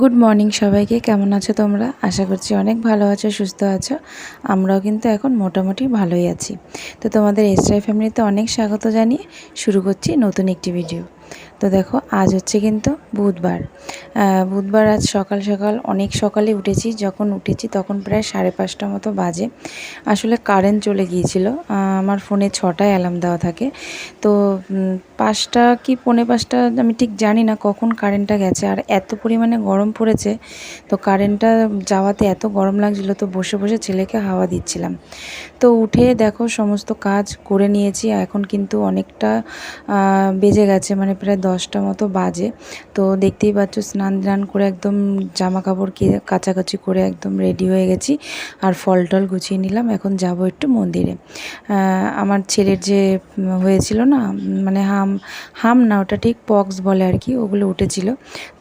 Good morning সবাইকে, কেমন আছো তোমরা? আশা করছি অনেক ভালো আছো, সুস্থ আছো। আমরাও কিন্তু এখন মোটামুটি ভালোই আছি। তো তোমাদের এসরাই ফ্যামিলিতে অনেক স্বাগত জানিয়ে শুরু করছি নতুন একটি ভিডিও তো দেখো, আজ হচ্ছে কিন্তু বুধবার। বুধবার আজ সকাল সকাল অনেক সকালে উঠেছি। যখন উঠেছি তখন প্রায় সাড়ে পাঁচটা মতো বাজে। আসলে কারেন্ট চলে গিয়েছিল। আমার ফোনে ছটায় অ্যালার্ম দেওয়া থাকে। তো পাঁচটা কি পৌনে পাঁচটা আমি ঠিক জানি না কখন কারেন্টটা গেছে। আর এত পরিমাণে গরম পড়েছে, তো কারেন্টটা যাওয়াতে এত গরম লাগছিল, তো বসে বসে ছেলেকে হাওয়া দিচ্ছিলাম। তো উঠে দেখো, সমস্ত কাজ করে নিয়েছি। এখন কিন্তু অনেকটা বেজে গেছে। মানে প্রায় দশটা মতো বাজে। তো দেখতেই পাচ্ছ, স্নান টান করে একদম জামা কাপড় কে কাচাকাচি করে একদম রেডি হয়ে গেছি আর ফল টল গুছিয়ে নিলাম। এখন যাব একটু মন্দিরে। আমার ছেলের যে হয়েছিল না মানে হাম হাম না, ওটা ঠিক পক্স বলে আর কি, ওগুলো উঠেছিল।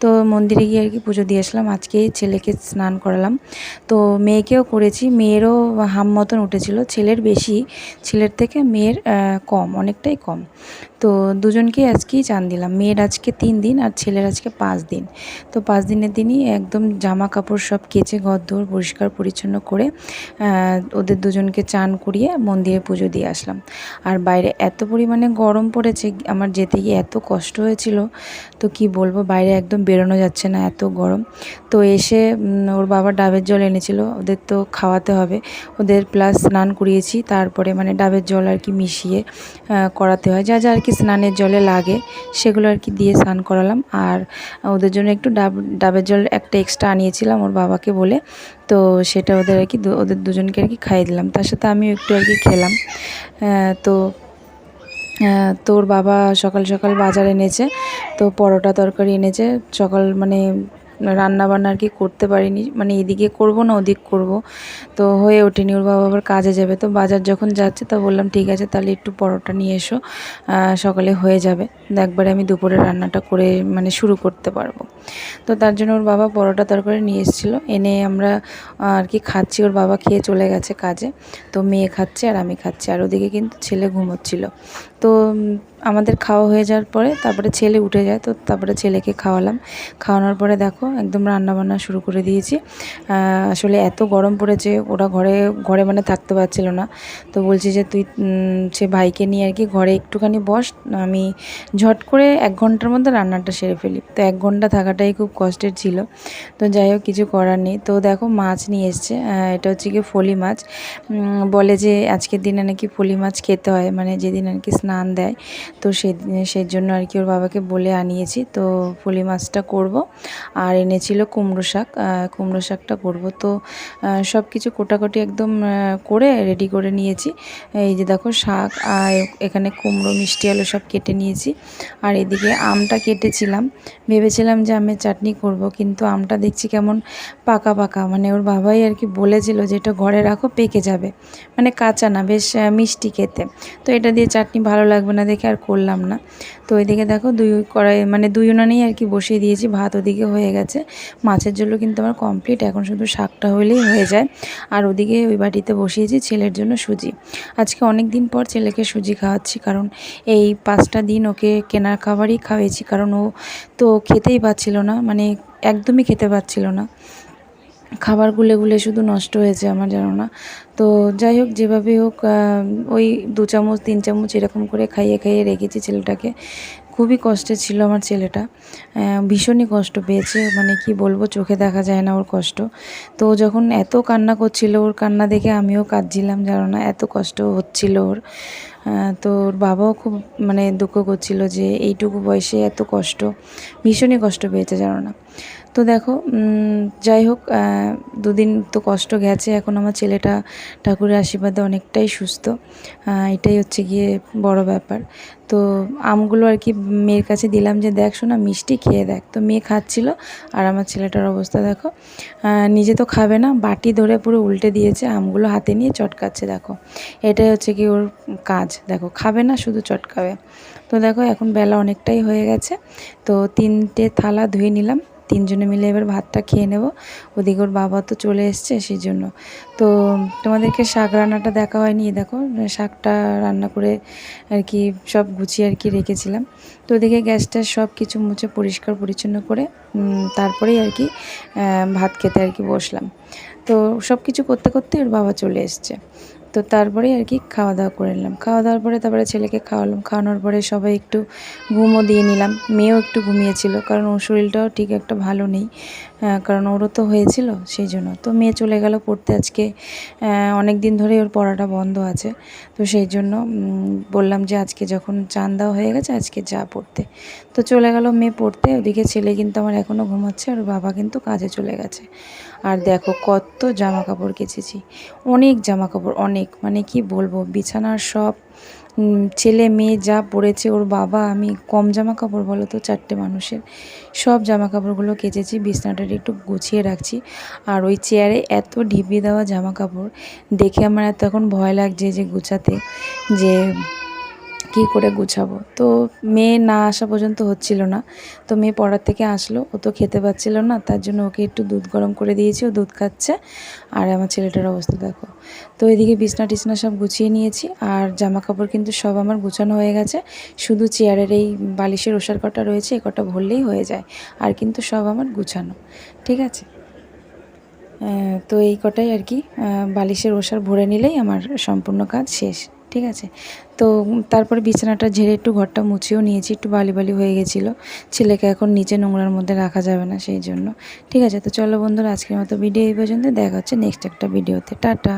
তো মন্দিরে গিয়ে আর কি পুজো দিয়ে আসলাম। আজকে ছেলেকে স্নান করালাম। তো মেয়েকেও করেছি, মেয়েরও হাম মতন উঠেছিল। ছেলের বেশি, ছেলের থেকে মেয়ের কম, অনেকটাই কম। তো দুজনকেই আজকেই চান দিলাম। মেয়ের আজকে তিন দিন আর ছেলের আজকে পাঁচ দিন। তো পাঁচ দিনের দিনই একদম জামা কাপড় সব কেচে ঘর ঘরদোর পরিষ্কার পরিচ্ছন্ন করে ওদের দুজনকে চান করিয়ে মন্দিরে পুজো দিয়ে আসলাম। আর বাইরে এত পরিমাণে গরম পড়েছে, আমার যেতে গিয়ে এত কষ্ট হয়েছিল, তো কি বলব, বাইরে একদম বেরোনো যাচ্ছে না এত গরম। তো এসে ওর বাবা ডাবের জল এনেছিল, ওদের তো খাওয়াতে হবে। ওদের প্লাস স্নান করিয়েছি, তারপরে মানে ডাবের জল আর কি মিশিয়ে করাতে হয়। যা যা আর কি স্নানের জলে লাগে, সেগুলো আর কি দিয়ে স্নান করালাম। আর ওদের জন্য একটু ডাব, ডাবের জল একটা এক্সট্রা আনিয়েছিলাম ওর বাবাকে বলে। তো সেটা ওদের আর কি ওদের দুজনকে আর কি খাইয়ে দিলাম। তার সাথে আমিও একটু আর কি খেলাম। তো তোর বাবা সকাল সকাল বাজার এনেছে, তো পরোটা তরকারি এনেছে। সকাল মানে রান্না বান্না আর কি করতে পারিনি। মানে এদিকে করব না ওদিক করব। তো হয়ে ওঠেনি, ওর বাবা আবার কাজে যাবে। তো বাজার যখন যাচ্ছে তো বললাম, ঠিক আছে, তাহলে একটু পরোটা নিয়ে এসো সকালে হয়ে যাবে। একবারে আমি দুপুরে রান্নাটা করে মানে শুরু করতে পারব। তো তার জন্য ওর বাবা পরোটা তরকারি নিয়ে এসেছিল। এনে আমরা আর কি খাচ্ছি। ওর বাবা খেয়ে চলে গেছে কাজে। তো মেয়ে খাচ্ছে আর আমি খাচ্ছি। আর ওদিকে কিন্তু ছেলে ঘুমোচ্ছিল। তো আমাদের খাওয়া হয়ে যাওয়ার পরে তারপরে ছেলে উঠে যায়, তো তারপরে ছেলেকে খাওয়ালাম। খাওয়ানোর পরে দেখো, একদম রান্না বান্না শুরু করে দিয়েছি। আসলে এত গরম পড়েছে, ওরা ঘরে ঘরে মানে থাকতে পারছিল না। তো বলছি যে তুই সে ভাইকে নিয়ে আর কি ঘরে একটুখানি বস, আমি ঝট করে এক ঘণ্টার মধ্যে রান্নাটা সেরে ফেলি। তো এক ঘণ্টা থাকাটাই খুব কষ্টের ছিল। তো যাই হোক, কিছু করার নেই। তো দেখো, মাছ নিয়ে এসছে। এটা হচ্ছে কি ফলি মাছ। বলে যে আজকের দিনে নাকি ফলি মাছ খেতে হয়। মানে যেদিন আর কি স্নান দেয়। তো সেদিন সেই জন্য আর কি ওর বাবাকে বলে আনিয়েছি। তো ফলি মাছটা করব। আর এনেছিল কুমড়ো শাক। কুমড়ো শাকটা করব। তো সব কিছু কোটাকুটি একদম করে রেডি করে নিয়েছি। এই যে দেখো শাক আর এখানে কুমড়ো, মিষ্টি আলু সব কেটে নিয়েছি। আর এদিকে আমটা কেটেছিলাম। ভেবেছিলাম যে আমের চাটনি করব, কিন্তু আমটা দেখছি কেমন পাকা পাকা। মানে ওর বাবাই আর কি বলেছিল যে এটা ঘরে রাখো, পেকে যাবে। মানে কাঁচা না, বেশ মিষ্টি খেতে। তো এটা দিয়ে চাটনি ভালো লাগবে না দেখে আর করলাম না। তো ওইদিকে দেখো দুই কড়াই মানে দুই উনানেই আর কি বসিয়ে দিয়েছি, ভাত ওদিকে হয়ে গেছে। মাছের জন্য কিন্তু আমার কমপ্লিট এখন শুধু শাকটা হলেই হয়ে যায়। আর ওদিকে ওই বাটিতে বসিয়েছি ছেলের জন্য সুজি। আজকে অনেক দিন পর ছেলেকে সুজি খাওয়াচ্ছি, কারণ এই পাঁচটা দিন ওকে কেনার খাবারই খাওয়াইছি, কারণ ও তো খেতেই পাচ্ছিল না মানে একদমই খেতে পাচ্ছিল না। খাবার গুলে গুলে শুধু নষ্ট হয়েছে আমার, জানো না। তো যাই হোক যেভাবে হোক ওই দু চামচ, তিন চামচ এরকম করে খাইয়ে খাইয়ে রেখেছি ছেলেটাকে। খুবই কষ্টে ছিল আমার ছেলেটা। ভীষণই কষ্ট পেয়েছে। মানে কি বলব, চোখে দেখা যায় না ওর কষ্ট। তো যখন এত কান্না করছিল, ওর কান্না দেখে আমিও কাঁদছিলাম, জানো না, এত কষ্ট হচ্ছিল ওর। তো ওর বাবাও খুব মানে দুঃখ করছিল যে এইটুকু বয়সে এত কষ্ট। ভীষণই কষ্ট পেয়েছে, জানো না। তো দেখো যাই হোক দুদিন তো কষ্ট গেছে। এখন আমার ছেলেটা ঠাকুরের আশীর্বাদে অনেকটাই সুস্থ। এটাই হচ্ছে গিয়ে বড় ব্যাপার। তো আমগুলো আর কি মেয়ের কাছে দিলাম যে, দেখ শোনা মিষ্টি খেয়ে দেখ। তো মেয়ে খাচ্ছিল, আর আমার ছেলেটার অবস্থা দেখো। নিজে তো খাবে না, বাটি ধরে পুরো উল্টে দিয়েছে, আমগুলো হাতে নিয়ে চটকাচ্ছে, দেখো। এটাই হচ্ছে কি ওর কাজ, দেখো। খাবে না, শুধু চটকাবে। তো দেখো, এখন বেলা অনেকটাই হয়ে গেছে। তো তিনটে থালা ধুয়ে নিলাম। তিনজনে মিলে এবার ভাতটা খেয়ে নেব। ওদিকে ওর বাবা তো চলে এসছে সেই জন্য তো তোমাদেরকে শাক রান্নাটা দেখা হয়নি দেখো, শাকটা রান্না করে আর কি সব গুছিয়ে আর কি রেখেছিলাম। তো ওদিকে গ্যাসটা সব কিছু মুছে পরিষ্কার পরিচ্ছন্ন করে তারপরেই আর কি ভাত খেতে আর কি বসলাম। তো সব কিছু করতে করতে ওর বাবা চলে এসছে। তো তারপরে আর কি খাওয়া দাওয়া করে নিলাম। খাওয়া দাওয়ার পরে তারপরে ছেলেকে খাওয়ালাম। খাওয়ানোর পরে সবাই একটু ঘুমও দিয়ে নিলাম। মেয়েও একটু ঘুমিয়েছিল, কারণ ওর শরীরটাও ঠিক একটা ভালো নেই। কারণ ওরও তো হয়েছিল, সেই জন্য। তো মেয়ে চলে গেল পড়তে আজকে অনেক দিন ধরেই ওর পড়াটা বন্ধ আছে। তো সেই জন্য বললাম যে আজকে যখন চান দেওয়া হয়ে গেছে, আজকে যা পড়তে। তো চলে গেল মেয়ে পড়তে, ওদিকে ছেলে কিন্তু আমার এখনও ঘুমাচ্ছে আর বাবা কিন্তু কাজে চলে গেছে। আর দেখো কত জামা কাপড় কেচেছি, অনেক জামা কাপড় অনেক মানে কি বলব, বিছানার সব ছেলে মেয়ে যা পড়েছে, ওর বাবা, আমি কম জামা কাপড় বলো তো, চারটে মানুষের সব জামা কাপড়গুলো কেচেছি, বিছনাটা একটু গুছিয়ে রাখছি। আর ওই চেয়ারে এত ঢিপি দেওয়া জামা কাপড় দেখে আমার এত এখন ভয় লাগছে যে গুছাতে, যে কী করে গুছাবো? তো মেয়ে না আসা পর্যন্ত হচ্ছিল না। তো মেয়ে পড়ার থেকে আসলো। ও তো খেতে পাচ্ছিল না, তার জন্য ওকে একটু দুধ গরম করে দিয়েছি। ও দুধ খাচ্ছে। আর আমার ছেলেটার অবস্থা দেখো। তো এদিকে বিছনা টিছনা সব গুছিয়ে নিয়েছি। আর জামা কাপড় কিন্তু সব আমার গুছানো হয়ে গেছে। শুধু চেয়ারের এই বালিশের ওষার কটা রয়েছে এই কটা ভরলেই হয়ে যায়। আর কিন্তু সব আমার গুছানো। ঠিক আছে? তো এই কটাই আর কি। বালিশের ওষার ভরে নিলেই আমার সম্পূর্ণ কাজ শেষ। ঠিক আছে? তো তারপর বিছানাটা ঝেড়ে একটু ঘরটা মুছেও নিয়েছি, একটু বালি বালি হয়ে গেছিল। ছেলেকে এখন নিচে নোংরার মধ্যে রাখা যাবে না সেই জন্য। ঠিক আছে, তো চলো বন্ধুরা, আজকের মতো ভিডিও এই পর্যন্ত দেখা হচ্ছে নেক্সট একটা ভিডিওতে টাটা!